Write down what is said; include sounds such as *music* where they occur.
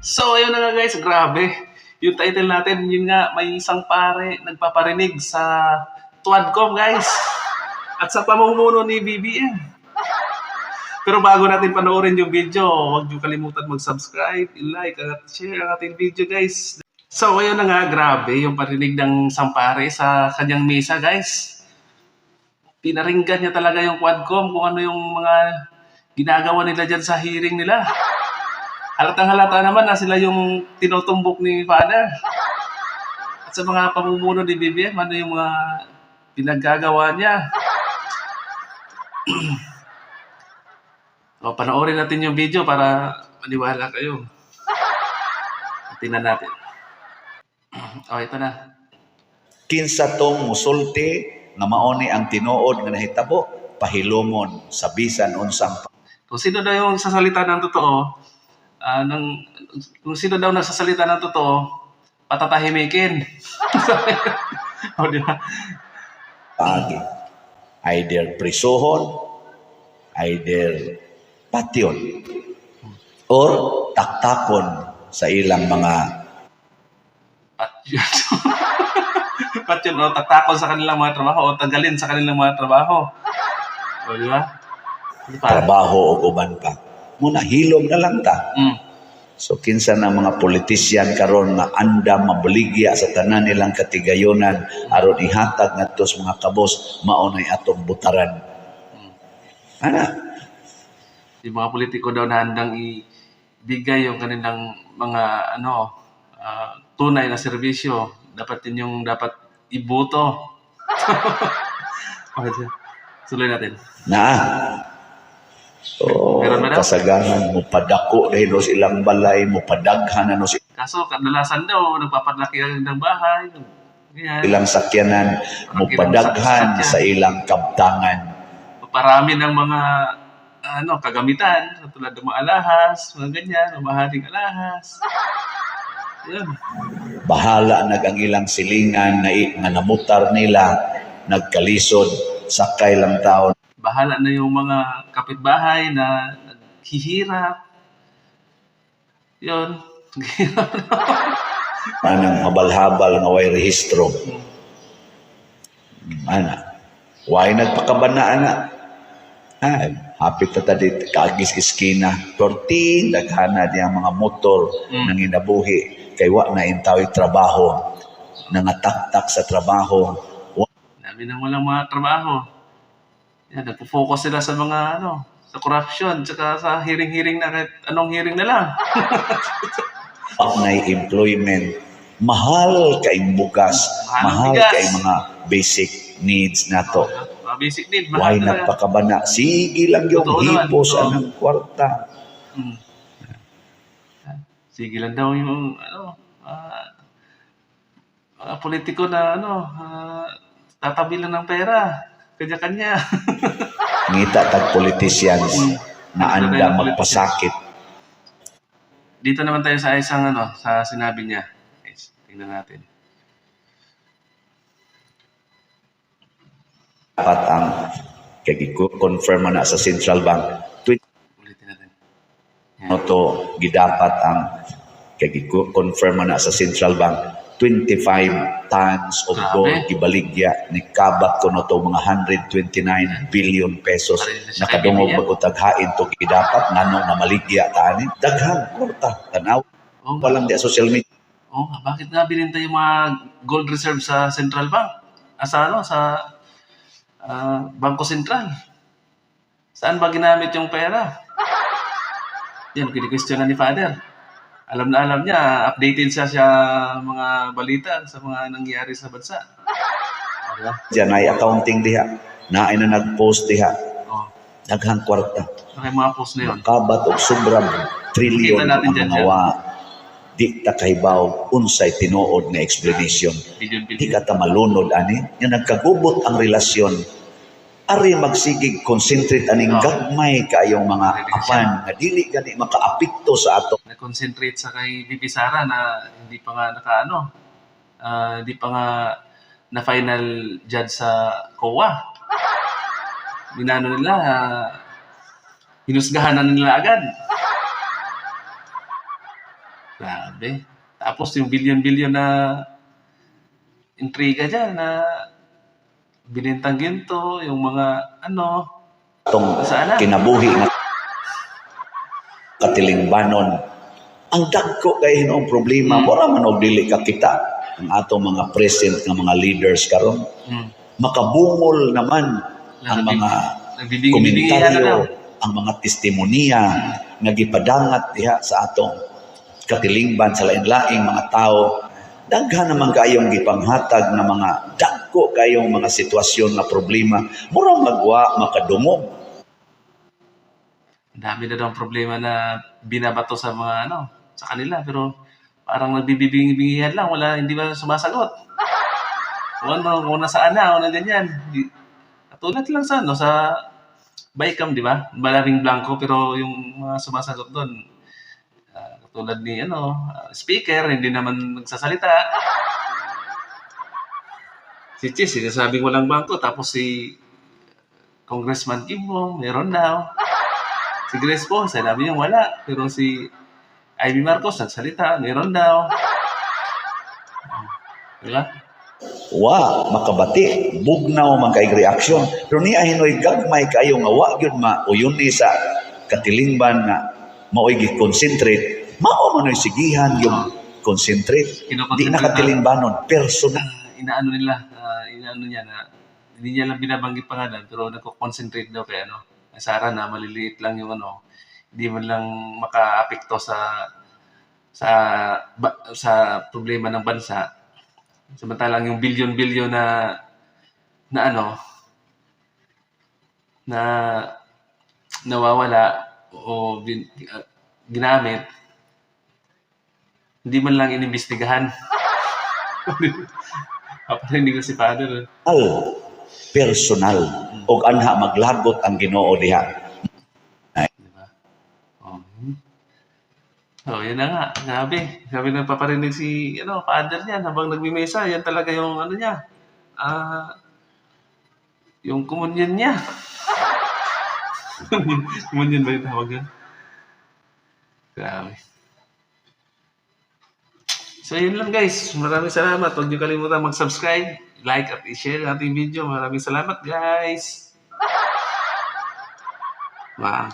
So, ayun na nga guys, grabe. Yung title natin, yun nga, may isang pare nagpaparinig sa Tuadcom guys. At sa pamumuno ni BBM. Pero bago natin panoorin yung video, huwag niyo kalimutan mag-subscribe, i-like, at share ang ating video guys. So, ayun na nga, grabe yung parinig ng Sampare sa kanyang mesa guys. Pinaringgan niya talaga yung Quadcom kung ano yung mga ginagawa nila dyan sa hearing nila. Halatang halata naman na sila yung tinutumbok ni Father. At sa mga pamumuno ni BBM, ano yung mga pinaggagawa niya. *clears throat* o, panoorin natin yung video para maniwala kayo. Tingnan natin. *clears throat* O, ito na. kinsa tong musulti nga mauni ang tinuod nga nahitabo pahilomon sa bisan unsang Kung sino daw yung sasalita ng totoo, ah, ng, kung sino daw nagsasalita ng totoo, patatahimikin. *laughs* o, di ba? pagi either prisuhon either patyon or taktakon sa ilang mga Pat yun. *laughs* Pat yun, o, taktakon sa kanilang mga trabaho o tagalin sa kanilang mga trabaho. O, di ba? Di ba? trabaho o uban pa muna hilom na lang ta Mm. So kinsa na mga politisyan karon nga anda mabaligya sa tanan nilang katigayonan aron ihatag ngadto sa mga kabos mao nay atong butaran. Ana, Yung mga politiko daw na handang ibigay yung kanilang mga ano ah, tunay na serbisyo. Dapat yun yung dapat. Okay, *laughs* Tuloy natin. na. So, kasaganan mo padako dahil sa ilang balay mo padaghan na no sa Kaso kadalasan daw, nagpapadlaki ng bahay. Ganyan. ilang sakyanan mo padaghan sa ilang kabtangan. Parami ng mga ano, kagamitan, tulad ng mga alahas, mga ganyan, mga mahaling alahas. Yan. Bahala nag ang ilang silingan na, nga namutar nila nagkalisod sakay lang taon Bahala na yung mga kapitbahay na naghihirap. Yun. *laughs* anang habal-habal nga way rehistro. Ana. Why nagpakabana ana? Ah, hapit ta tadi kaagis iskina. Torting daghana di ang mga motor Mm. nang inabuhi kay wa na intaw trabaho. Nangataktak sa trabaho. Dami nang walang mga trabaho. Yan, nagpo-focus sila sa mga ano, sa corruption, tsaka sa hearing-hearing na kahit anong hearing na lang. *laughs* na employment. Mahal kay bugas. Mahal ang Mahal bigas. kay mga basic needs nato. Mga basic need, Why mahal talaga. nagpakabana? Sige lang yung Totoo hipos anang kwarta. Mm. Sige lang daw yung ano, ah, mga politiko na ano, ah, tatabi lang ng pera. Kanya-kanya. *laughs* Ngita tag politicians Mm. na anda magpasakit. Dito naman tayo sa isang ano, sa sinabi niya. Guys, tingnan natin. Dapat ang confirm na sa central bank. Ulitin natin. mo to gidapat ang confirm na sa central bank 25 tons of Grabe. gold gibaligya ni kabat ko no to mga 129 billion pesos. Nakadungog pagutaghain to gidapat nganong namaligya tani. Daghang kwarta tanaw. Oh, walang di social media. Oh, bakit nga bininta yung mga gold reserve sa Central Bank? Ah, sa ano, sa ah, Bangko Sentral. Saan ba ginamit yung pera? Yan, kini-question ni Father. Alam na alam niya, updated siya sa mga balita, sa mga nangyayari sa bansa. Diba? Diyan ay accounting diha. Naay na nag-post diha. Oh, Daghang kwarta. yung mga post na yun? Kabat og sobrang trilyon ang dyan, mga. Di ta kahibaw unsay tinuod nga explanation. Billion, Di ka ta malunod ani. Nga nagkagubot ang relasyon. Ari magsigig concentrate aning Oo. gagmay kayong mga apan nga dili gani makaapekto sa ato Nag-concentrate sa kay Bibi Sara na hindi pa nga naka ano, ah, hindi pa nga na final judge sa COA. Binano nila, ah, hinusgahan na nila agad. Grabe. Tapos yung billion-billion na intriga dyan na binintang ginto, yung mga ano, Itong Sana. kinabuhi nga katilingbanon. Ang dagko kay ang problema, Mm. wala man og dili ka kita ang atong mga present nga mga leaders karon hmm, makabungol naman ang mga komentaryo, ang mga testimonya nga gipadangat diha sa atong katilingban sa lain-laing mga tao. Daghan naman kayong gipanghatag na mga dagko kayong mga sitwasyon na problema. Mura magwa makadungog. Dami na daw problema na binabato sa mga ano, sa kanila. Pero parang nagbibigay-bigayan lang. Wala, hindi ba sumasagot. Ano, kung nasaan na, kung na ganyan. Katulad lang sa ano, sa Bicam, di ba? Malaming blanco, pero yung mga sumasagot doon, ah, katulad ni ano, ah, speaker, hindi naman nagsasalita. Si Chis, sinasabing walang bangko, tapos si Congressman Kim mo, meron daw. Si Grace po, sinabi niya wala. Pero si Ivy Marcos, nagsalita, meron daw. Diba? wa makabati bugnaw man kay reaksyon pero niya hinoy gagmay kayo nga wa gyud mauyon ni sa katilingban nga maoy gi-concentrate mao man sigihan yung concentrate di na katilingbanon personal inaano nila, ah, inaano niya na, hindi niya lang binabanggit pangalan, pero nagko-concentrate daw kay ano, Sara na maliliit lang yung ano, hindi man lang maka-apekto sa sa ba, sa problema ng bansa. Samantalang yung billion-billion na na ano na nawawala o bin, ah, ginamit hindi man lang inimbestigahan. *laughs* Paparinig ko si Father. personal og anha maglagot ang Ginoo diha Di ba? Oh. Oh, yun na nga. Grabe. Sabi na paparinig si ano, father niya habang nagmimesa. Yan talaga yung ano niya. Ah, yung komunyon niya. *laughs* komunyon ba yung tawag yan? Grabe. So, yun lang guys. Maraming salamat. Huwag niyo kalimutan mag-subscribe, like at i-share ang ating video. Maraming salamat guys. *laughs* Wow.